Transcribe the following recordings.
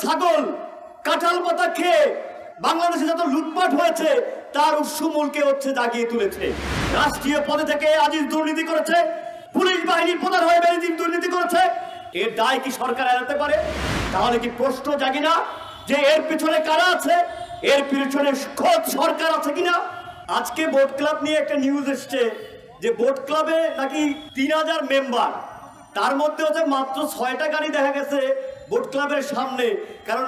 ছাগল, কাঁঠাল পাতা খেয়ে বাংলাদেশে যত লুটপাট হয়েছে, তার উৎসমূলকে হচ্ছে জাগিয়ে তুলেছে। রাষ্ট্রীয় পদে থেকে আজিজ দুর্নীতি করেছে, পুলিশ বাহিনীর প্রধান হয়ে বেরিদিন দুর্নীতি করেছে। এর দায় কি সরকার এড়াতে পারে? তাহলে কি প্রশ্ন জাগে না যে এর পিছনে কারা আছে? এর পিছনে খোঁজ সরকার আছে কিনা? আজকে বোট ক্লাব নিয়ে একটা নিউজ এসছে যে বোট ক্লাবে নাকি তিন হাজার মেম্বার তার মধ্যে হচ্ছে মাত্র ছয়টা গাড়ি দেখা গেছে বোট ক্লাবের সামনে, কারণ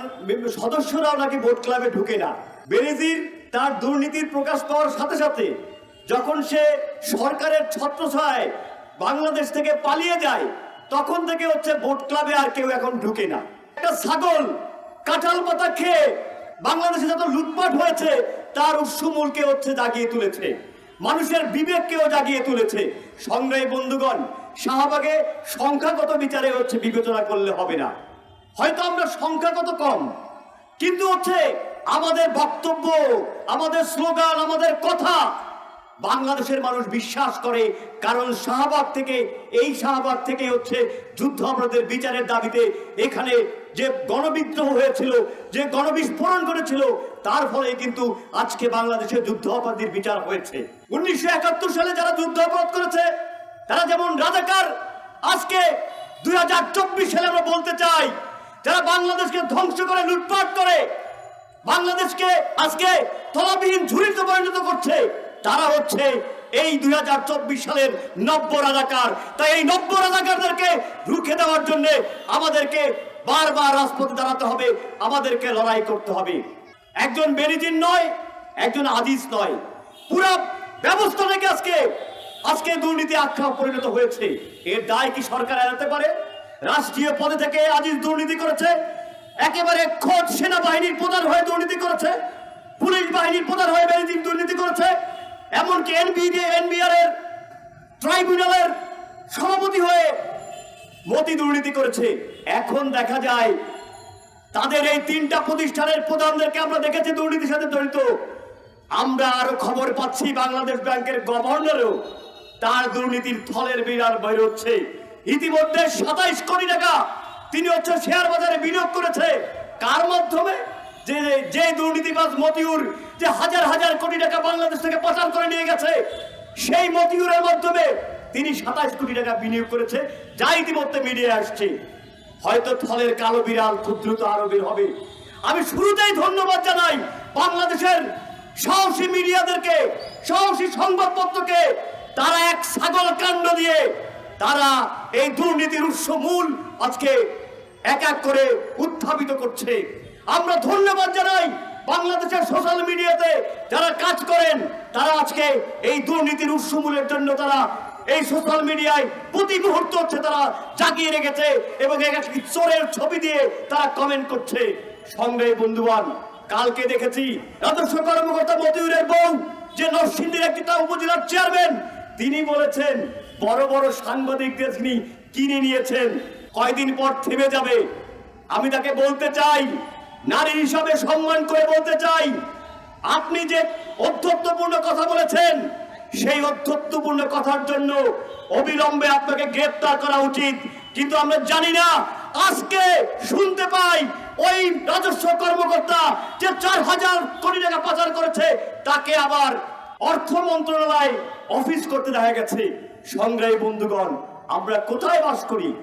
সদস্যরাও নাকি বোট ক্লাবে ঢুকে না। বেরিজির তার দুর্নীতির প্রকাশ পাওয়ার সাথে সাথে যখন সে সরকারের ছত্রছায় বাংলাদেশ থেকে পালিয়ে যায়, তখন থেকে হচ্ছে বোট ক্লাবে আর কেউ এখন ঢুকে না। একটা ছাগল, কাঁঠাল পাতা খেয়ে বাংলাদেশে যত লুটপাট হয়েছে, তার উৎসমূলকে হচ্ছে জাগিয়ে তুলেছে। মানুষের বিবেককেও জাগিয়ে তুলেছে। সংগ্রামী বন্ধুগণ, শাহবাগে সংখ্যাগত বিচারে হচ্ছে বিবেচনা করলে হবে না। হয়তো আমরা সংখ্যাগত কম, কিন্তু হচ্ছে আমাদের বক্তব্য, আমাদের স্লোগান, আমাদের কথা বাংলাদেশের মানুষ বিশ্বাস করে, কারণ শাহবাগ থেকে, এই শাহবাগ থেকে হচ্ছে যুদ্ধ অপরাধের বিচারের দাবিতে এখানে যে গণবিদ্রোহ হয়েছিল, যে গণবিস্ফোরণ করেছিল তার ফলে কিন্তু আজকে বাংলাদেশে যুদ্ধ অপরাধীর বিচার হয়েছে। উনিশশো একাত্তর সালে যারা যুদ্ধ অপরাধ করেছে, তারা যেমন রাজাকার, আজকে দুই হাজার চব্বিশ সালে আমরা বলতে চাই যারা বাংলাদেশকে ধ্বংস করে, লুটপাট করে, বাংলাদেশকে আজকে তলাবিহীন ঝুড়িতে পরিণত করছে, তারা হচ্ছে এই দুই হাজার চব্বিশ সালের নব্য রাজাকার। তাই এই নব্য রাজাকারদেরকে রুখে দেওয়ার জন্য আমাদেরকে বারবার রাজপথে দাঁড়াতে হবে, আমাদেরকে লড়াই করতে হবে। একজন বেরিজিন নয়, একজন আজিজ নয়। পুরো ব্যবস্থা থেকে আজকে আজকে দুর্নীতি আখ্যা পরিণত হয়েছে। এর দায় কি সরকার এড়াতে পারে? রাষ্ট্রীয় পদে থেকে আজিজ দুর্নীতি করেছে। একেবারে খোঁজ সেনাবাহিনীর প্রধান হয়ে দুর্নীতি করেছে। পুলিশ বাহিনীর প্রধান হয়ে বেরিদিন দুর্নীতি করেছে। এমনকি এনবিআর এর ট্রাইব্যুনালের সভাপতি হয়ে মতি দুর্নীতি করেছে। এখন দেখা যায়, তাদের এই তিনটা প্রতিষ্ঠানের প্রধানদেরকে আমরা দেখেছি দুর্নীতির সাথে জড়িত। আমরা আরও খবর পাচ্ছি বাংলাদেশ ব্যাংকের গভর্নরও তার দুর্নীতির ফলের বিরাট বেরোচ্ছে ইতিমধ্যে সাতাইশ কোটি টাকা তিনি হচ্ছে শেয়ার বাজারে বিনিয়োগ করেছে। কার মাধ্যমে? যে যে দুর্নীতিবাজ মতিউর যে হাজার হাজার কোটি টাকা বাংলাদেশ থেকে পাচার করে নিয়ে গেছে, সেই মতিউরের মাধ্যমে তিনি সাতাইশ কোটি টাকা বিনিয়োগ করেছে, যা ইতিমধ্যে মিডিয়ায় আসছে। হয়তো ফলের কালো বিড়াল খুব দ্রুত আরও বের হবে। আমি শুরুতেই ধন্যবাদ জানাই বাংলাদেশের সাহসী মিডিয়াদেরকে, সাহসী সংবাদপত্রকে, তারা এক ছাগল কাণ্ড দিয়ে তারা এই দুর্নীতির উৎস মূল আজকে এক এক করে উত্থাপিত করছে। আমরা ধন্যবাদ জানাই বাংলাদেশের সোশ্যাল মিডিয়াতে যারা কাজ করেন, তারা আজকে এই দুর্নীতির উৎসমূলের জন্য তারা এই সোশ্যাল মিডিয়ায় প্রতি মুহূর্ত হচ্ছে তারা জাগিয়ে রেখেছে এবং এক একটি চোরের ছবি দিয়ে তারা কমেন্ট করছে। সঙ্গে বন্ধুবান কালকে দেখেছি রাজস্ব কর্মকর্তা মতিউরের বউ, যে নরসিংদীর একটি তা উপজেলার চেয়ারম্যান তিনি বলেছেন, বড় বড় সাংবাদিকদের তিনি কিনে নিয়েছেন। কয়দিন পর থেমে যাবে। আমি তাকে বলতে চাই, নারী হিসাবে সম্মান করে বলতে চাই, আপনি যে অধ্যত্বপূর্ণ কথা বলেছেন, সেই অধ্যত্বপূর্ণ কথার জন্য অবিলম্বে আপনাকে গ্রেপ্তার করা উচিত। কিন্তু আমরা জানি না, আজকে শুনতে পাই ওই রাজস্ব কর্মকর্তা যে চার হাজার কোটি টাকা পাচার করেছে, তাকে আবার অর্থ মন্ত্রণালয় অফিস করতে দেখা গেছে। সংগ্রামী বন্ধুগণ, আমরা কোথায় বাস করি?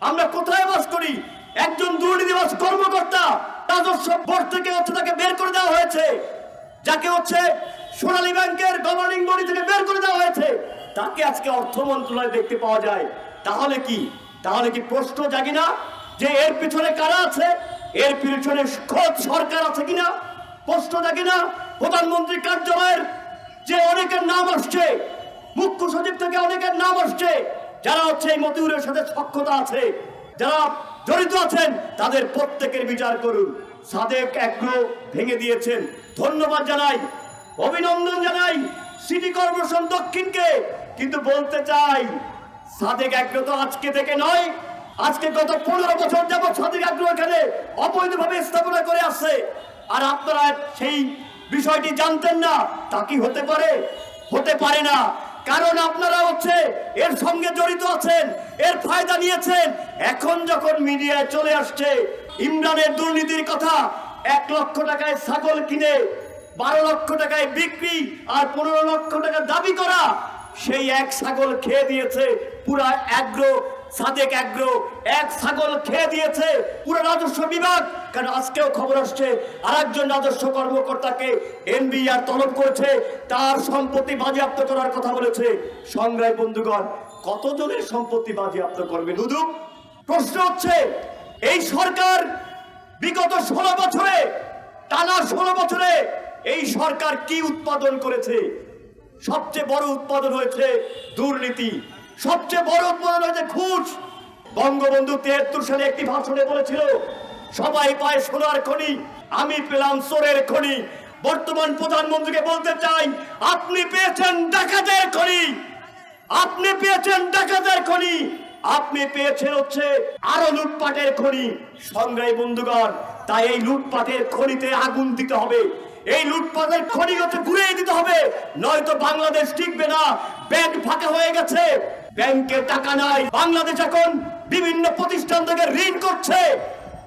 আমরা কোথায় বাস করি? একজন দুর্নীতিবাজ কর্মকর্তা রাজস্ব বোর্ড থেকে হচ্ছে তাকে বের করে দেওয়া হয়েছে। যাকে হচ্ছে সোনালী ব্যাংকের গভর্নিং বডি থেকে বের করে দেওয়া হয়েছে। তাকে আজকে অর্থ মন্ত্রণালয়ে দেখতে পাওয়া যায়। তাহলে কি? তাহলে কি প্রশ্ন জাগে না? যে এর পিছনে কারা আছে? এর পিছনে খোঁজ সরকার আছে কিনা? প্রশ্ন জাগে না? প্রধানমন্ত্রী কার্যালয়ের যে অনেকের নাম আসছে, মুখ্য সচিব থেকে অনেকের নাম আসছে, যারা হচ্ছে এই মতিউরের সাথে সক্ষতা আছে, যারা জড়িত আছেন, তাদের প্রত্যেকের বিচার করুন। সাদেক একলো ভেঙে দিয়েছেন। ধন্যবাদ জানাই, অভিনন্দন জানাই সিটি কর্পোরেশন দক্ষিণকে। কিন্তু বলতে চাই, সাদেক একলো তো আজকে থেকে নয়, আজকে গত পনেরো বছর যাবৎ সাদেক একলো এখানে অবৈধভাবে স্থাপনা করে আসছে। আর আপনারা সেই বিষয়টি জানতেন না, তা কি হতে পারে? হতে পারে না। কারণ আপনারা হচ্ছে এর সঙ্গে জড়িত আছেন, এর ফায়দা নিয়েছেন। এখন যখন মিডিয়ায় চলে আসছে, ইমরানের দুর্নীতির কথা এক লক্ষ টাকায় ছাগল কিনে, বারো লক্ষ টাকায় বিক্রি আর পনেরো লক্ষ টাকা দাবি করা, সেই এক ছাগল খেয়ে দিয়েছে পুরা অ্যাগ্রো, সাদেক অ্যাগ্রো, এক ছাগল খেয়ে দিয়েছে পুরো রাজস্ব বিভাগ। কারণ আজকেও খবর আসছে, আরেকজন রাজস্ব কর্মকর্তাকে এনবিআর তলব করেছে, তার সম্পত্তি বাজেয়াপ্ত করার কথা বলেছে। সংগ্রামী বন্ধুগণ, কতজনের সম্পত্তি বাজেয়াপ্ত করবে? নুদু, প্রশ্ন হচ্ছে, এই সরকার বিগত ষোলো বছরে, টানা ষোলো বছরে এই সরকার কি উৎপাদন করেছে? সবচেয়ে বড় উৎপাদন হয়েছে দুর্নীতি। সবচেয়ে বড় উৎপাদন হয়েছে ঘুষ। বঙ্গবন্ধু তিয়াত্তর সালে একটি ভাষণে বলেছিল সবাই পায় সোনার খনি, আমি পেলাম সোরের খনি। বর্তমান প্রধানমন্ত্রীকে বলতে চাই, আপনি পেয়েছেন ডাকাতের খনি। আপনি পেয়েছেন ডাকাতের খনি। আপনি পেয়েছেন হচ্ছে আরও লুটপাটের খনি। সংগ্রামী বন্ধুগণ, তাই এই লুটপাটের খনিতে আগুন দিতে হবে। এই লুটপাটের খনি হচ্ছে ঘুরিয়ে দিতে হবে। নয়তো বাংলাদেশ টিকবে না। ব্যাংক ফাঁকা হয়ে গেছে। ব্যাংকে টাকা নাই। বাংলাদেশ এখন বিভিন্ন প্রতিষ্ঠান থেকে ঋণ করছে।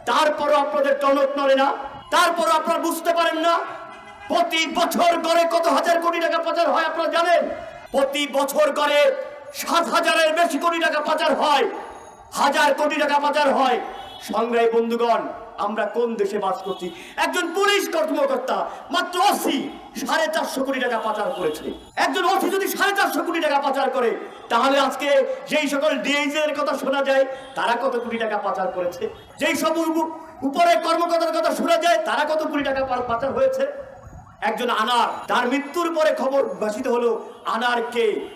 তারপরও আপনাদের টনক নড়ে না, তারপরও আপনারা বুঝতে পারেন না। প্রতি বছর গড়ে কত হাজার কোটি টাকা পাচার হয় আপনারা জানেন? প্রতি বছর গড়ে সাত হাজারের বেশি কোটি টাকা পাচার হয়। হাজার কোটি টাকা পাচার হয়। সংগ্রামী বন্ধুগণ, আমরা কোন দেশে বাস করছি? একজন পুলিশ কর্মকর্তা, মাত্র অসি সাড়ে চারশো কোটি টাকা পাচার করেছে। একজন অসি যদি সাড়ে চারশো কোটি টাকা পাচার করে, তাহলে আজকে যেই সকল ডিএইচের কথা শোনা যায়, তারা কত কোটি টাকা পাচার করেছে? যেই সব উপ- উপরে কর্মকর্তার কথা শোনা যায়, তারা কত কোটি টাকা পাচার হয়েছে? একজন আনার, তার মৃত্যুর পরে খবর ভাসিত হলো আনার কে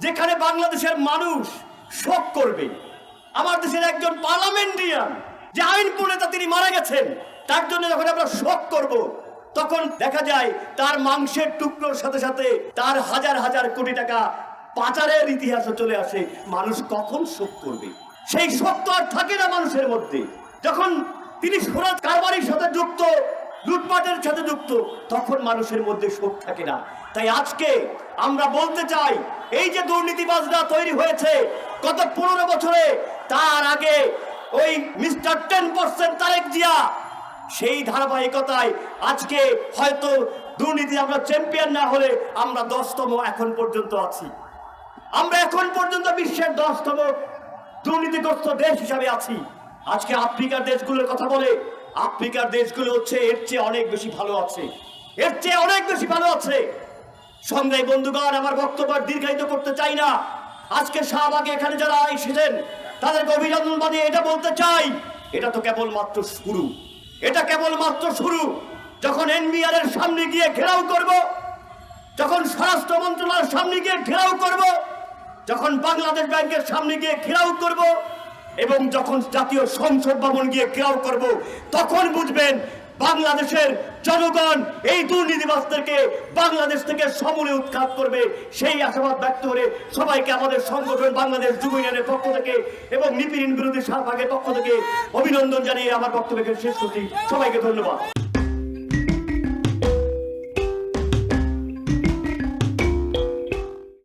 যেখানে বাংলাদেশের মানুষ শোক করবে। আমার দেশের একজন পার্লামেন্টিয়ান, যে আইন প্রণেতা তিনি মারা গেছেন, তার জন্য যখন আমরা শোক করব, তখন দেখা যায় তার মাংসের টুকরোর সাথে সাথে তার হাজার হাজার কোটি টাকা পাচারের ইতিহাসও চলে আসে। মানুষ কখন শোক করবে? সেই শোক তো আর থাকে না মানুষের মধ্যে। যখন তিনি সুরাজ কারবারির সাথে যুক্ত, লুটপাটের সাথে যুক্ত, তখন মানুষের মধ্যে শোক থাকে না। তাই আজকে আমরা বলতে চাই, এই যে দুর্নীতিবাজরা তৈরি হয়েছে, গত পনেরো বছরে, তার আগে ওই mister ten percent Tarique Zia, সেই ধারাবাহিকতায় আজকে হয়তো দুর্নীতি আমরা চ্যাম্পিয়ন না হলে আমরা দশতম এখন পর্যন্ত আছি। আমরা এখন পর্যন্ত বিশ্বের দশতম দুর্নীতিগ্রস্ত দেশ হিসাবে আছি। আজকে আফ্রিকার দেশগুলোর কথা বলে, আফ্রিকার দেশগুলো হচ্ছে এর চেয়ে অনেক বেশি ভালো আছে। এর চেয়ে অনেক বেশি ভালো আছে। সংগ্রামী বন্ধুগণ, আমার বক্তব্য দীর্ঘায়িত করতে চাই না। আজকে শাহবাগে এখানে যারা এসেছেন, তাদেরকে অভিনন্দন বানিয়ে এটা বলতে চাই, এটা তো কেবল মাত্র শুরু। এটা কেবল মাত্র শুরু। যখন এনবিআর এর সামনে গিয়ে ঘেরাও করব, যখন স্বরাষ্ট্র মন্ত্রণালয়ের সামনে গিয়ে ঘেরাও করব, যখন বাংলাদেশ ব্যাংকের সামনে গিয়ে ঘেরাও করব, এবং যখন জাতীয় সংসদ ভবন গিয়ে ঘেরাও করব, তখন বুঝবেন বাংলাদেশের জনগণ এই দুর্নীতিবাসদেরকে বাংলাদেশ থেকে সমূলে উৎখাত করবে। সেই আশাবাদ ব্যক্ত করে সবাইকে আমাদের সংগঠন বাংলাদেশ যুব ইউনিয়নের পক্ষ থেকে এবং নিপীড়ন বিরোধী শাহবাগের পক্ষ থেকে অভিনন্দন জানিয়ে আমার বক্তব্যকে শেষ করছি। সবাইকে ধন্যবাদ।